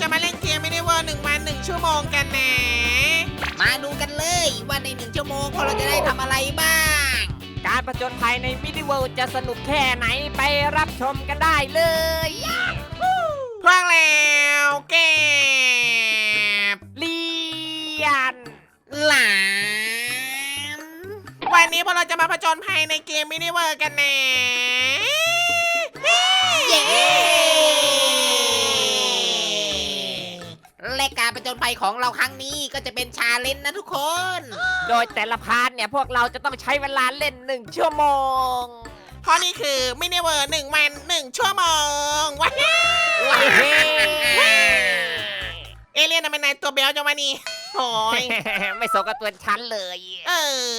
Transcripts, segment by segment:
จะมาเล่นเกมไม่ได้เวอร์หนึ่งวันหนึ่งชั่วโมงกันนะมาดูกันเลยว่าในหนึ่งชั่วโมงพวกเราจะได้ทำอะไรบ้าง การประจนภัยในมินิเวิลด์จะสนุกแค่ไหนไปรับชมกันได้เลยพวกแล้วเก็บเลียนหลามวันนี้พวกเราจะมาผจญภัยในเกมมินิเวอร์กันนะ จนภัยของเราครั้งนี้ก็จะเป็นชาเลนจ์นะทุกคน โดยแต่ละพาร์ทเนี่ยพวกเราจะต้องใช้เวลาเล่นหนึ่งชั่วโมง เพราะนี่คือมินิเวอร์หนึ่งวันหนึ่งชั่วโมงว้าวเฮ้เอเลี่ยนทำไมนายตัวเบลจังวะนี่ โอ้ยไม่สมกับตัวฉันเลยเอ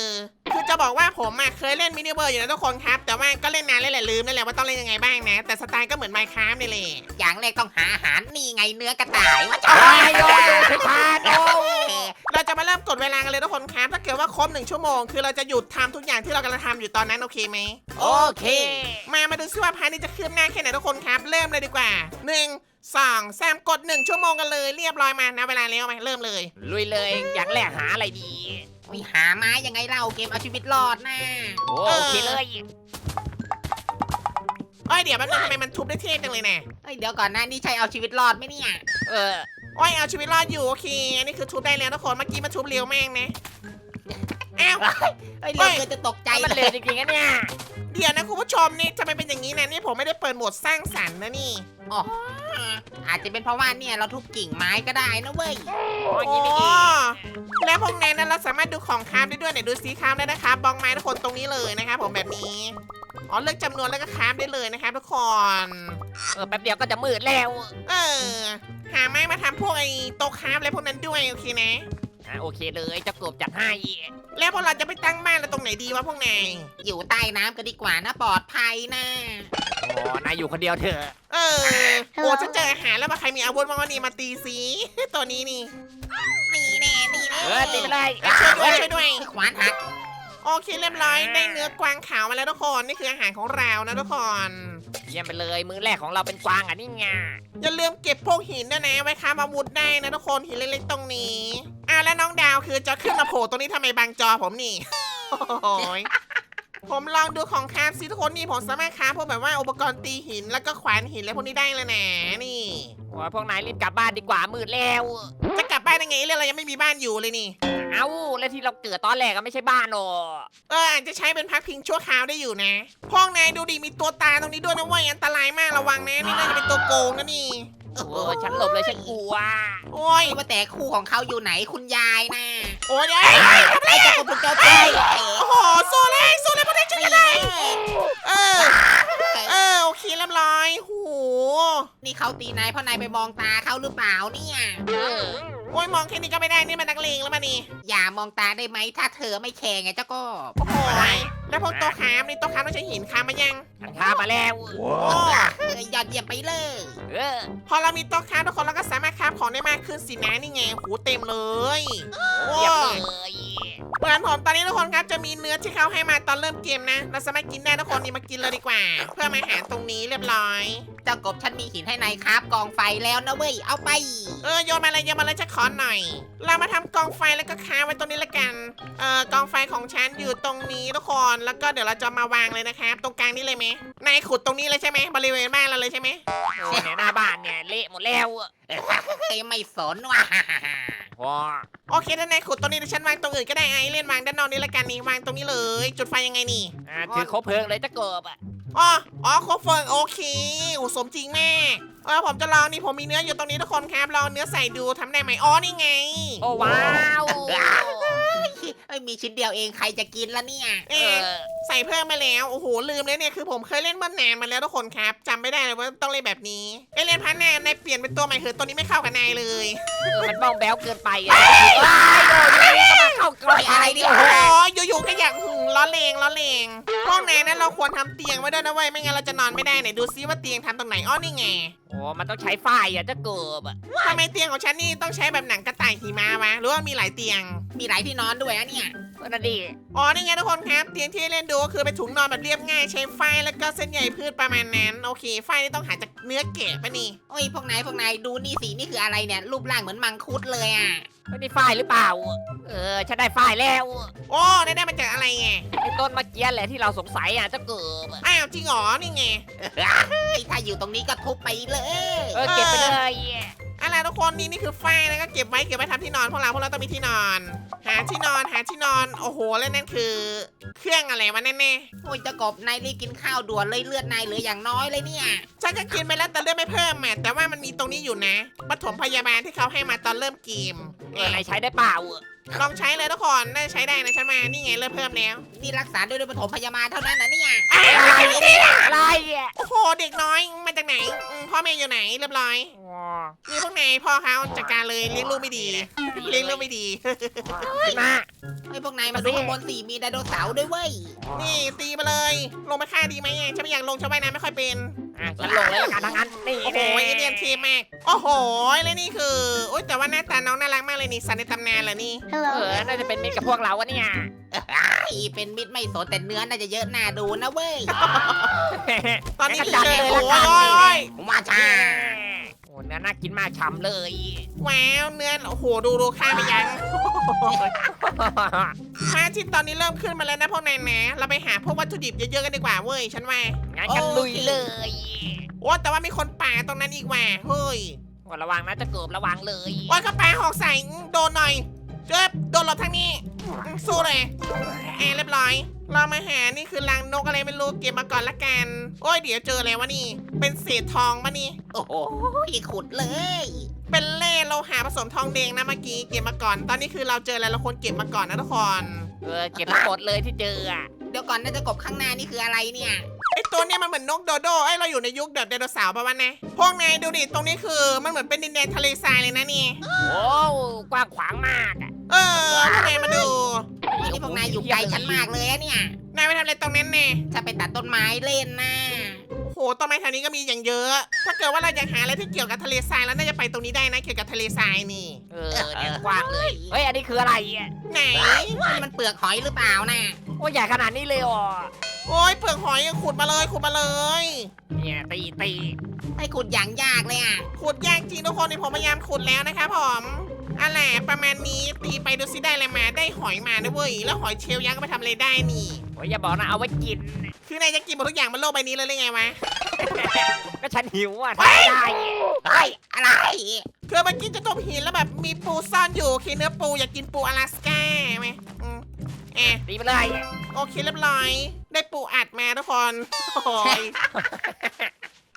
อ คือจะบอกว่าผมอะเคยเล่นมินิเวอร์อยู่นะทุกคนครับ แต่ว่าก็เล่นนานแล้วแหละลืมนั่นแหละว่าต้องเล่นยังไงบ้างนะ แต่สไตล์ก็เหมือนไมค์คราฟนี่แหละอย่างแรกต้องหาอาหารนี่ไงเนื้อกระต่ายว่าจะโอ้ยโดนดูพาโดเราจะมาเริ่มกดเวลากันเลยทุกคนครับ ถ้าเกิดว่าครบหนึ่งชั่วโมง คือเราจะหยุดทำทุกอย่างที่เรากำลังทำอยู่ตอนนั้นโอเคไหม โอเค มา มาดูซิว่าพาร์ทนี้จะคืบหน้าแค่ไหนทุกคนครับ เริ่มเลยดีกว่าหนึ่ง สองสามกดหนึ่งชั่วโมงกันเลยเรียบร้อยมานะเวลาแล้วมาเริ่มเลย ลุยเลยอย่างแรกหาอะไรดีมีหาไม้ยังไงเล่าเกมเอาชีวิตรอดนะโอเคเลยเอ้ยเดี๋ยวแป๊บนึงทำไมมันทุบได้เท่จังเลยนะเอ้ยเดี๋ยวก่อนนะนี่ใช่เอาชีวิตรอดไหมเนี่ย เออโอ้ยเอาชีวิตรอดอยู่โอเคอันนี้คือทุบได้แล้วทุกคนเมื่อกี้มันทุบเร็วมากนะอ้าว เอ้ยเรื่องเกินจะตกใจมันเลเร็วยจริงๆนะเนี่ย เดี๋ยวนะคุณผู้ชมนี่ทำไมเป็นอย่างนี้นะนี่ผมไม่ได้เปิดโหมดสร้างสรรค์นะนี่อ๋อ อาจจะเป็นเพราะว่าเนี่ยเราทุบกิ่งไม้ก็ได้นะเว้ยโอ้ยโอ้นี่นี่เอง แล้วพวกนั้นนะเราสามารถดูของคราฟได้ด้วยเนี่ยดูสีคราฟได้นะครับบองไม้ทุกคนตรงนี้เลยนะครับผมแบบนี้ อ๋อเลือกจำนวนแล้วก็คราฟได้เลยนะครับทุกคน เออแป๊บเดียวก็จะมืดแล้วเออ หาไม้มาทำพวกไอ้โต๊ะคราฟอะไรพวกนั้นด้วยโอเคนะ อะโอเคเลยเจ้ากบจัดให้แล้วพวกเราจะไปตั้งบ้านเราตรงไหนดีวะพวกนายอยู่ใต้น้ำก็ดีกว่านะปลอดภัยนะ โอ้นายอยู่คนเดียวเถอะเออ โอ้ ฉันเจออาหารแล้วมาใครมีอาวุธบ้างวะนี่มาตีสีตัวนี้นี่ นี่แน่นี่แน่เออตีไปเลยช่วยด้วยช่วยด้วย ขวานหัก โอเคเรียบร้อยได้เนื้อกวางขาวมาแล้วทุกคน นี่คืออาหารของเรานะทุกคน เยี่ยมไปเลยมือแรกของเราเป็นกวางอะนี่ไงอย่าลืมเก็บพวกหินด้วยนะไว้ค้าอาวุธได้นะทุกคนหินเล็กๆตรงนี้อะแล้วน้องดาวคือจะขึ้นมาโผล่ตรงนี้ทำไมบังจอผมนี่ โอ้ย ผมลองดูของคราฟซิทุกคนนี่ผมสามารถคราฟพวกแบบว่าอุปกรณ์ตีหินแล้วก็ขวานหินอะไรพวกนี้ได้เลยนะนี่โอ้ยพวกนายรีบกลับบ้านดีกว่ามืดแล้ว จะกลับบ้านยังไงเรื่องเรายังไม่มีบ้านอยู่เลยนี่ เอ้าแล้วที่เราเกิดตอนแรกก็ไม่ใช่บ้านโอเอออาจจะใช้เป็นพักพิงชั่วคราวได้อยู่นะพวกนายดูดิมีตัวตาตรงนี้ด้วยนะเว้ยอันตรายมากระวังนะนี่น่าจะเป็นตัวโกงนะนี่ โอ้โหโอ้ยฉันหลบเลยฉันกลัว โอ้ยว่าแต่คู่ของเขาอยู่ไหนคุณยายนะโอ้ยเอ้ยเอ้ยไอ้เจ้าคุณเจ้าใจโอ้โหโซเล่โซเล่พวกนี้ช่วยกันได้เออ เออโอเคเรียบร้อยโหนี่เขาตีนายเพราะนายไปมองตาเขาหรือเปล่าเนี่ย เออ โอ้ยมองแค่นี้ก็ไม่ได้นี่มันนักเลงแล้วมานี่อย่ามองตาได้ไหมถ้าเธอไม่แคร์ไงเจ้าก็โอ้โห แล้วพวกโต๊ะคามนี่โต๊ะคามต้องใช้หินคามมายังฉันพามาแล้วโอ้เออยอดเยี่ยมไปเลย เออพอเรามีโต๊ะคามทุกคนเราก็สามารถคามของได้มากขึ้นสินะนี่ไงโหเต็มเลยโอ้ เยี่ยมเลย เหมือนผมตอนนี้ทุกคนครับจะมีเนื้อที่เขาให้มาตอนเริ่มเกมนะ เราสามารถกินได้ทุกคนนี่มากินเลยดีกว่า เพื่อมาหารตรงนี้เรียบร้อย เจ้ากบฉันมีหินให้นายครับกองไฟแล้วนะเว้ยเอาไปเออโยนมาเลยโยนมาเลยจะขอหน่อย เรามาทำกองไฟแล้วก็ค้างไว้ตรงนี้ละกันเอ่อกองไฟของฉันอยู่ตรงนี้ทุกคนแล้วก็เดี๋ยวเราจะมาวางเลยนะครับ ตรงกลางนี่เลยไหมนายขุดตรงนี้เลยใช่ไหมบริเวณบ้านเราเลยใช่ไหม โอ้ยเนี่ยหน้าบ้านเนี่ยเละหมดแล้วเฮ้ยไม่สนว่ะ ว้าโอเคถ้านายขุดตรงนี้เดี๋ยวฉันวางตรงอื่นก็ได้ไอ้เล่นวางด้านนอกนี่ละกันนี่วางตรงนี้เลย จุดไฟยังไงนี่อะถือคบเพลิงเลยเจ้ากบอะอ๋ออ๋อครบเฟิงโอเคโอ้สมจริงแม่เออผมจะลองนี่ผมมีเนื้ออยู่ตรงนี้ทุกคนครับลองเนื้อใส่ดูทำได้ไหมอ๋อนี่ไงโอ้ว้าวเอ้ยมีชิ้นเดียวเองใครจะกินละเนี่ย เอเอ๊ะอใส่เพิ่มมาแล้วโอ้โหลืมเลยเนี่ยคือผมเคยเล่นเมื่อนานมาแล้วทุกคนครับจำไม่ได้เลยว่าต้องเล่นแบบนี้เอยเล่นพันแนนายเปลี่ยนเป็นตัวใหม่เหอะตัวนี้ไม่เข้ากับนายเลย เออมันบ้องแบ้วเกินไปอะว้ายโดนก็มาเข้ากรอบอะไรเนี่ยโอ้โหอยู่ๆก็อยากหึงล้อเลงล้อเลงพวกนายนั้นเราควรทำเตียงไว้ด้วยนะเว้ยไม่งั้นเราจะนอนไม่ได้ไหนดูซิว่าเตียงทำตรงไหนอ้อนี่ไงโอ้มันต้องใช้ฝ้ายอะเจ้ากบอะทำไมเตียงของฉันนี่ต้องใช้แบบหนังกระต่ายหิมะวะ หรือว่ามีหลายเตียง มีหลายที่นอนด้วยอะเนี่ยนั่นดิอ๋อนี่ไงทุกคนครับ เตียงที่เล่นดูก็คือเป็นถุงนอนแบบเรียบง่ายใช้ไฟแล้วก็เส้นใยพืชประมาณนั้น โอเค ไฟนี่ต้องหาจากเนื้อแกะปะนี่ โอ้ยพวกนายพวกนายดูนี่สินี่คืออะไรเนี่ยรูปร่างเหมือนมังคุดเลยอะ ไม่ได้ฝ้ายหรือเปล่า เออฉันได้ฝ้ายแล้วโอ้ได้ได้มาจากอะไรไงไอ้ต้นเมื่อกี้แหละที่เราสงสัยอะเจะเกิบอ้าวจริงเหรอนี่ไงเฮ้ยถ้าอยู่ตรงนี้ก็ทุบไปเลย เออเก็บไปเลยอะไร ทุกคนนี่นี่คือไฟนะก็เก็บไว้เก็บไว้ทำที่นอนพวกเราพวกเราต้องมีที่นอน หาที่นอนหาที่นอนโอ้โหแล้วนั่นคือ เครื่องอะไรวะแน่โอ้ยเจะกบนายรีบกินข้าวด่วนเลยเลือดนายเหลืออย่างน้อยเลยเนี่ย ๆฉันก็กินไปแล้วแต่เลือดไม่เพิ่มอะแต่ว่ามันมีตรงนี้อยู่นะปฐมพยาบาลที่เขาให้มาตอนเริ่มเกมเออนายใช้ได้เปล่าลองใช้เลยทุกคนน่าจะใช้ได้นะฉันมานี่ไงเริ่มเพิ่มแล้วนี่รักษาด้วยด้วยปฐมพยาบาลเท่านั้นนะเนี่ยอะไรเนี่ยอะไรอะโอ้โหเด็กน้อยมาจากไหนอืมพ่อแม่อยู่ไหนเรียบร้อยอ๋อ นี่พวกนายพ่อเขาจัดการเลยเลี้ยงลูกไม่ดีเลี้ยงลูกไม่ดีขึ้นมาไอ้ยพวกนายมาดูข้างบนสิมีไดโนเสาร์ด้วยเว้ย นี่ตีมาเลย ลงมาฆ่าดีไหมอะฉันไม่อยากลงฉันว่ายน้ำไม่ค่อยเป็นอะฉันลงเลยละกันทั้งนั้นนี่โอ้โหแน่ไอเดียนเทมากโอ้โหแล้วนี่คือโอ้ยแต่ว่าหน้าตาน้องน่ารักมากเลยนี่สันในตำนานเหรอนี่เออน่าจะเป็นมิตรกับพวกเราอะเนี่ยไอ้เป็นมิตรไม่สนแต่เนื้อน่าจะเยอะน่าดูนะเว้ยตอนนี้งั้คือจัดเจอเลยโอ้ละยกันโอ้ยผมว่าช้าโอ้เนื้อน่ากินมากฉ่ำเลย ว้าวเนื้อโอ้โหดูดูฆ่าไม่ยั้งพระอาทิตย์ตอนนี้เริ่มขึ้นมาแล้วนะพวกนายนะเราไปหาพวกวัตถุดิบเยอะๆกันดีกว่าเว้ยฉันว่างั้นกันลุยเลย โอ้แต่ว่ามีคนป่าตรงนั้นอีกว่ะเฮ้ยโอ้ระวังนะเจะเกิบระวังเลยโอ้ยก็ปลาหอกใส่อื้อโดนหน่อยเจ็บโดนหลบทางนี้อื้อสู้เลยแอบเรียบร้อย เรามาหานี่คือรังนกอะไรไม่รู้เก็บมาก่อนละกัน โอ้ยเดี๋ยวเจออะไรวะนี่ เป็นเศษทองปะนี่ โอ้โหขุดเลย เป็นเล่โลหะผสมทองแดงนะเมื่อกี้เก็บมาก่อน ตอนนี้คือเราเจออะไรเราควรเก็บมาก่อนนะทุกคนเออเก็บทั้งหมดเลยที่เจออะเดี๋ยวก่อนน่าจะกบข้างหน้านี่คืออะไรเนี่ยไอตัวเนี้ยมันเหมือนนกโดโดไอยเราอยู่ในยุคแบบไดโนเสาร์ปะวะนะพวกนายดูดิตรงนี้คือมันเหมือนเป็นดินแดนทะเลทรายเลยนะนี่ โอ้กว้างขวางมากอะเออพวกนายมาดู นี่พวกนายอยู่ไกลฉันมากเลยอะเนี่ย นายไปทำอะไรตรงนั้นแน่จะไปตัดต้นไม้เล่นนะโอ้โหต้นไม้แถวนี้ก็มีอย่างเยอะ ถ้าเกิดว่าเราอยากหาอะไรที่เกี่ยวกับทะเลทรายแล้วน่าจะไปตรงนี้ได้นะเกี่ยวกับทะเลทรายนี่ เออเนี่ยกว้างเลยเฮ้ย อันนี้คืออะไรอะไหนนี่มันเปลือกหอยหรือเปล่านะโอ้ใหญ่ขนาดนี้เลยอ๋อ โอ้ยเปลือกหอยขุดมาเลยขุดมาเลย เนี่ยตีตีให้ขุดอย่างยากเลยอะ ขุดยากจริงทุกคนนี่ผมพยายามขุดแล้วนะครับผมอะไรประมาณนี้ตีไปดูซิได้อะไรมาได้หอยมานะเว้ยแล้วหอยเชลล์ยักษ์ก็ไปทำอะไรได้นี่ โอ้ยอย่าบอกนะเอาไว้กิน คือนายจะกินหมดทุกอย่างบนโลกใบนี้เลยหรือไงวะ ก็ฉันหิวอะทำไม่ได้อะเฮ้ยอะไรคือเมื่อกี้จะตบหินแล้วแบบมีปูซ่อนอยู่โอเคเนื้อปูอยากกินปูอลาสก้าไหมอืมแอะตีไปเลยโอเคเรียบร้อย ได้ปูอัดมาทุกคนโอ้ย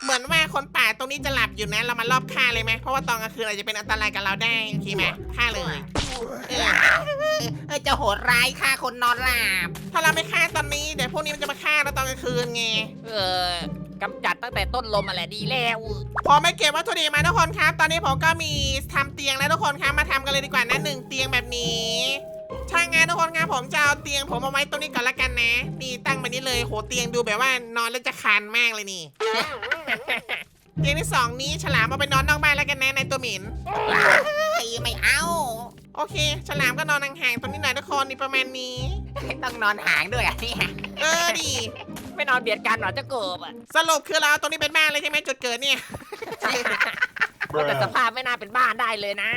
เหมือนว่าคนป่าตรงนี้จะหลับอยู่นะ เรามารอบฆ่าเลยไหมเพราะว่าตอนกลางคืนอาจจะเป็นอันตรายกับเราได้โอเคไหมฆ่าเลยเออเออจะโหดร้ายฆ่าคนนอนหลับถ้าเราไม่ฆ่าตอนนี้เดี๋ยวพวกนี้มันจะมาฆ่าเราตอนกลางคืนไงเออกำจัดตั้งแต่ต้นลมมาแหละดีแล้วพอไม่เก็บวัตถุดิบมาทุกคนครับ ตอนนี้ผมก็มีทำเตียงแล้วทุกคนครับมาทำกันเลยดีกว่านะหนึ่งเตียงแบบนี้ ถ้างานทุกคนครับผมจะเอาเตียงผมเอาไว้ตรงนี้ก่อนละกันนะนี่ตั้งแบบนี้เลยโหเตียงดูแบบว่านอนแล้วจะคันมากเลยนี่ เตียงที่สองนี้ฉลามเอาไปนอนนอกบ้านแล้วกันนะในตัวหมิน เฮ้ยไม่เอา โอเค ฉลามก็นอนห่างๆตรงนี้หน่อยทุกคนนี่ประมาณนี้ ต้องนอนหางด้วยอะเนี่ยเออดี ไม่นอนเบียดกันเหรอเจะเกิบอะสรุปคือเราเอาตรงนี้เป็นบ้านเลยใช่ไหมจุดเกิดเนี่ย แต่สภาพไม่น่าเป็นบ้านได้เลยนะ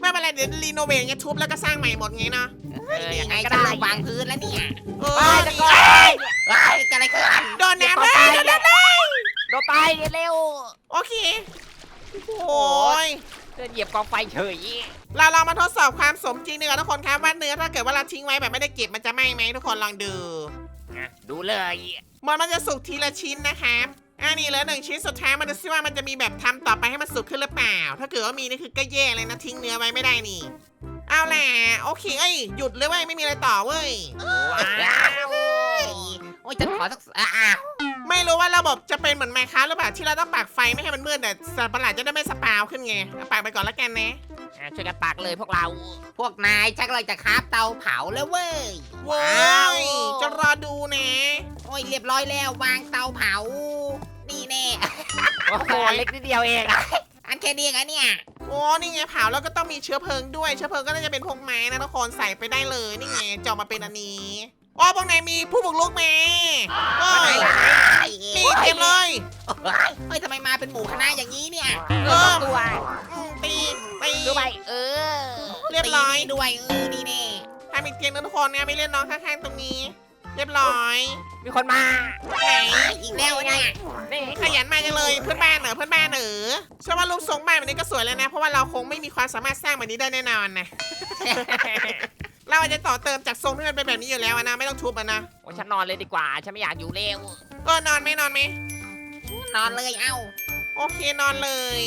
ไม่เป็นไรเดี๋ยวรีโนเวทไงทุบแล้วก็สร้างใหม่หมดไงเนาะ เอออย่างไงนั้นก็จะได้ลงวางพื้นแล้วเนี่ยเอไปอจะดีเกิบเฮ้ยเกันอะไรขึ้นโดนน้ำเลยโดนน้ำเลยโดนไปเร็ว โอเค โอ้ยเดินเหยียบกองไฟเฉยเราลองมาทดสอบความสมจริงดีกว่าทุกคนครับว่าเนื้อถ้าเกิดว่าเราทิ้งไว้แบบไม่ได้เก็บมันจะไหม้ไหมทุกคนลองดูอะดูเลย มันมันจะสุกทีละชิ้นนะครับอันนี้เหลือหนึ่งชิ้นสุดท้ายมันดูซิว่ามันจะมีแบบทำต่อไปให้มันสุกขึ้นหรือเปล่า ถ้าเกิดว่ามีนี่คือก็แย่เลยนะทิ้งเนื้อไว้ไม่ได้นี่ เอาแหละโอเคเอ้ยหยุดเลยเว้ยไม่มีอะไรต่อเว้ย ว้าวเฮ้ยโอ้ยจะขอสักอ้าวไม่รู้ว่าระบบจะเป็นเหมือนไมค์ค้าหรือเปล่าที่เราต้องปักไฟไม่ให้มันมืดแต่สัตว์ประหลาดจะได้ไม่สปาวขึ้นไงเอาปักไปก่อนละกันนะ อะช่วยกันปักเลยพวกเรา พวกนายชักเราจะคราบเตาเผาแล้วเว้ยเว้ยจะรอดูนะ โอ้ยเรียบร้อยแล้ววางเตาเผา นี่แน่ โอ้โหเล็กนิดเดียวเองอะอันแค่นี้เองอะเนี่ย โอ้นี่ไงเผาแล้วก็ต้องมีเชื้อเพลิงด้วย เชื้อเพลิงก็น่าจะเป็นพวกไม้นะทุกคนใส่ไปได้เลย นี่ไงจะออกมาเป็นอันนี้อ๋อพวกไหนมีผู้บุกรุกไหมเอ้ยมีเต็มเลย เฮ้ยทำไมมาเป็นหมูคณะอย่างนี้เนี่ยเออตัวอืมตีตีดูไปเออเรียบร้อย ตีด้วยเออนี่แน่ ทำอีกเตียงนึงทุกคนนะไม่เล่นน้องข้างๆตรงนี้ เรียบร้อยมีคนมาไหนอีกแล้วเนี่ยนี่ขยันมาจังเลยเพื่อนบ้านเหรอเพื่อนบ้านเหรอเชื่อว่ารูปทรงบ้านแบบนี้ก็สวยแล้วนะ เพราะว่าเราคงไม่มีความสามารถสร้างแบบนี้ได้แน่นอนนะ เราอาจจะต่อเติมจากทรงที่มันเป็นแบบนี้อยู่แล้วอะนะไม่ต้องทุบอะนะโอ้ฉันนอนเลยดีกว่า ฉันไม่อยากอยู่เร็วเออนอนไหมนอนไหมนอนเลยเอ้า โอเคนอนเลย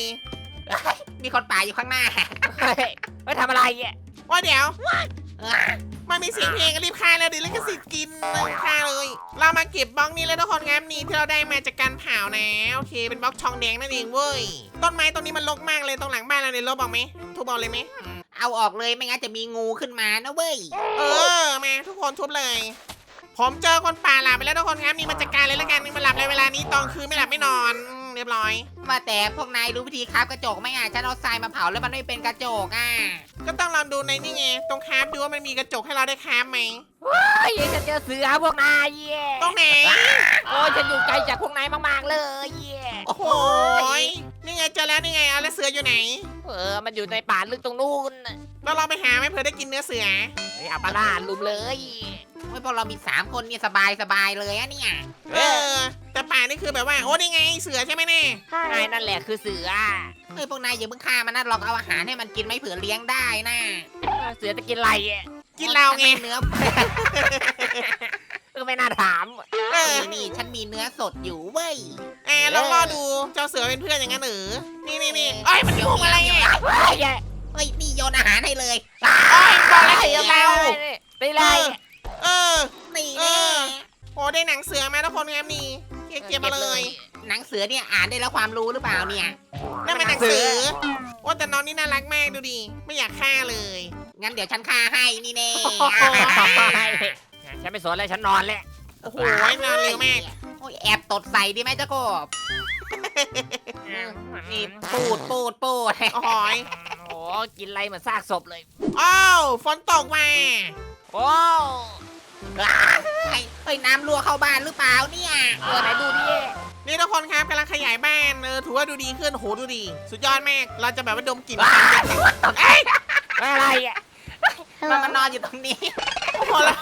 มีคนป่าอยู่ข้างหน้าเฮ้ยเฮ้ยทำอะไรอะว่าเดี๋ยวเออ มันมีเสียงเพลงรีบฆ่าแล้วดิแล้วก็สิทธิ์กินฆ่าเลย เรามาเก็บบล็อกนี้แล้วทุกคนครับนี่ที่เราได้มาจากการเผานะโอเค เป็นบล็อกทองแดงนั่นเองเว้ย ต้นไม้ตรงนี้มันรกมากเลยตรงหลังบ้านเราเนี่ยรกบอกไหมทุบเอาเลยไหมเอาออกเลยไม่งั้นจะมีงูขึ้นมานะเว้ย เออมาทุกคนทุบเลย ผมเจอคนป่าหลับไปแล้วทุกคนครับนี่มาจัดการเลยแล้วกันนี่มาหลับในเวลานี้ตอนคืนไม่หลับไม่นอนอืมเรียบร้อยว่าแต่พวกนายรู้วิธีคราบกระจกไหมอะฉันเอาทรายมาเผาแล้วมันไม่เป็นกระจกอะก็ต้องลองดูในนี่ไงตรงคราฟดูว่ามันมีกระจกให้เราได้คราฟไหมเฮ้ยฉันเจอเสือพวกนายเย่ตรงไหนโอ้ยฉันอยู่ไกลจากพวกนายมากๆเลยเย่โอ้โหยนี่ไงเจอแล้วนี่ไงเอาแล้วเสืออยู่ไหน เออมันอยู่ในป่าลึกตรงนู้นเราลองไปหาไหมเผื่อได้กินเนื้อเสือเฮ้ยเอาปลาล่าลุมเลย เฮ้ยพวกเรามีสามคนเนี่ยสบายสบายเลยอะเนี่ย เออแต่ป่านี่ คือแบบว่าโอ้นี่ไงเสือใช่ไหมเน่นายนั่นแหละคือเสือเฮ้ยพวกนายอย่าเพิ่งฆ่ามันนะลองเอาอาหารให้มันกินไม่เผื่อเลี้ยงได้นะเสือจะกินอะไรอะกินเราไงเนื้อเออไม่น่าถามเออนี่นี่ฉันมีเนื้อสดอยู่เว้ยอ่าลองรอดูเจ้าเสือเป็นเพื่อนอย่างนั้นหรือนี่นี่นี่เอ้ยมันพุ่งอะไรอะเฮ้ยเย่เฮ้ยนี่โยนอาหารให้เลยโอ้ยบอกแล้วให้เราไปเลยเออนี่เอแน่อโอ้ได้หนังเสือมาทุกคนครับนี่ เก็บเก็บมาเลย หนังเสือเนี่ยอ่านได้แล้วความรู้หรือเปล่าเนี่ยนั่นมันหนังสือโอ้แต่น้องนี่น่ารักมากดูดิไม่อยากฆ่าเลย งั้นเดี๋ยวฉันฆ่าให้นี่แน่ฉันไม่สนเลยฉันนอนแล้วโอ้โหนอนเร็วมากโอ้ยแอบตดใส่ดีไหมเจ้ากบนี่ปูดปูดปูดโอ้โหยโอ้กินอะไรเหมือนซากศพเลย อ้าวฝนตกมา โอ้ เฮ้ยเฮ้ยน้ำรั่วเข้าบ้านหรือเปล่าเนี่ยเออไหนดูดินี่ทุกคนครับกำลังขยายบ้านเออถือว่าดูดีขึ้นโอ้โหดูดี สุดยอดมากเราจะแบบว่าดมกลิ่นกันเอ้ยอะไรอะมันมานอนอยู่ตรงนี้โอ้โหแล้ว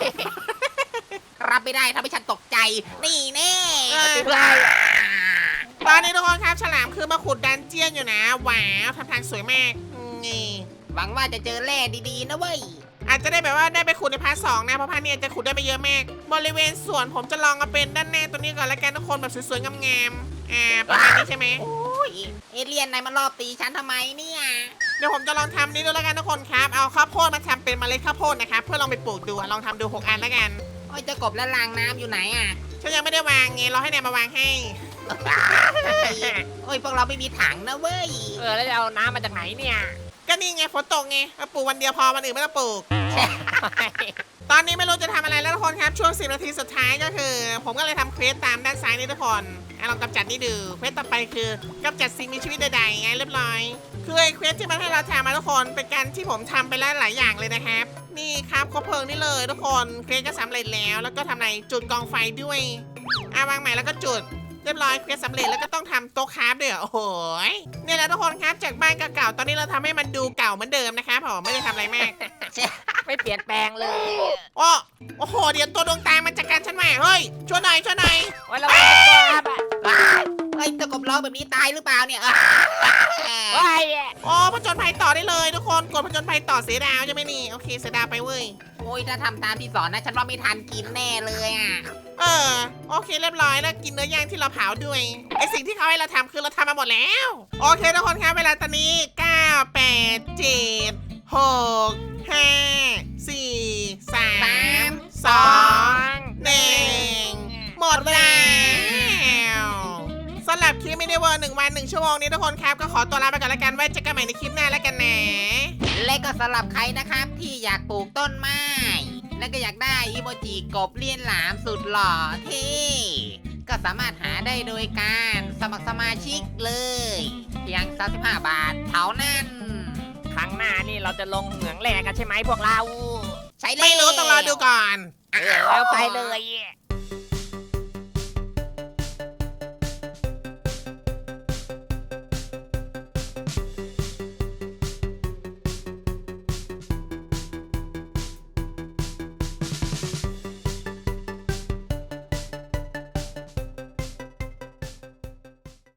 รับไม่ได้ทำให้ฉันตกใจ นี่แน่เอออะไรตอนนี้ทุกคนครับฉลามคือมาขุดดันเจียนอยู่นะว้าวทำทางสวยมากอืมนี่หวังว่าจะเจอแร่ดีๆนะเว้ย อาจจะได้แบบว่าได้ไปขุดในพาร์ทสองนะเพราะพาร์ทนี้อาจจะขุดได้ไม่เยอะมากบริเวณสวนผมจะลองเอาเป็นด้านหน้าตัวนี้ก่อนละกันทุกคนแบบสวยๆงามๆอ่าประมาณนี้ใช่ไหมโอ้ยเอเลี่ยนนายมารอบตีฉันทำไมเนี่ยเดี๋ยวผมจะลองทำนี้ดูแล้วกันทุกคนครับเอาข้าวโพดมาทำเป็นเมล็ดข้าวโพดนะครับเพื่อลองไปปลูกดูอะลองทำดู6อันแล้วกันโอ้ยเจ้ากบแล้วรางน้ำอยู่ไหนอะฉันยังไม่ได้วางไงเราให้นายมาวางให้โอ้ยพวกเราไม่มีถังนะเว้ย เออแล้วจะเอาน้ำมาจากไหนเนี่ย ก็นี่ไงฝนตกไงเอาปลูกวันเดียวพอวันอื่นไม่ต้องปลูก ตอนนี้ไม่รู้จะทำอะไรแล้วทุกคนครับ ช่วง 10 นาทีสุดท้ายก็คือ ผมก็เลยทำเควสตามด้านซ้ายนี่ทุกคนอะลองกำจัดนี่ดูเควสต่อไปคือกำจัดสิ่งมีชีวิตใดๆไงเรียบร้อยคือไอ้เควสที่มันให้เราทำมาทุกคนเป็นการที่ผมทำไปแล้วหลายอย่างเลยนะครับ นี่ครับคบเพลิงนี่เลยทุกคนเควสก็สำเร็จแล้ว แล้วก็ทำอะไรจุดกองไฟด้วยอะวางใหม่แล้วก็จุดเรียบร้อยเควสสำเร็จแล้วก็ต้องทำโต๊ะคราฟด้วยเหรอโอ้โหยเนี่ยแหละทุกคนครับจากบ้านเก่าๆตอนนี้เราทำให้มันดูเก่าเหมือนเดิมนะครับผมไม่ได้ทำอะไรมากไม่เปลี่ยนแปลงเลยโอ้โอ้โห เดี๋ยวตัวดวงตามันจัดการฉันมาเฮ้ยช่วยหน่อยช่วยหน่อยโอ้ยเราไม่กลัวครับอะ เฮ้ยเจ้ากบร้องแบบนี้ตายหรือเปล่าเนี่ยโอ้ยโอ้ผจญภัยต่อได้เลยทุกคนกดผจญภัยต่อเสียดาวใช่ไหมนี่โอเคเสียดาวไปเว้ยโอ้ยถ้าทำตามที่สอนนะฉันว่าไม่ทันกินแน่เลยอะเออโอเคเรียบร้อยแล้วกินเนื้อย่างที่เราเผาด้วยไอสิ่งที่เขาให้เราทำคือเราทำมาหมดแล้ว โอเคทุกคนครับเวลาตอนนี้ 9 8 7 6 5 เวอร์หนึ่งวันหนึ่งชั่วโมงนี้ทุกคนครับ ก็ขอตัวลาไปก่อนแล้วกันไว้เจอกันใหม่ในคลิปหน้าแล้วกันนะและก็สำหรับใครนะครับที่อยากปลูกต้นไม้ และก็อยากได้อีโมจิกบเลียนหลามสุดหล่อเท่ก็สามารถหาได้โดยการสมัครสมาชิกเลย เพียง 35 บาทเท่านั้นเราจะลงเหมืองแร่กันใช่ไหมพวกเรา ใช้เลยไม่รู้ต้องรอดูก่อน เออแล้วไปเลยอ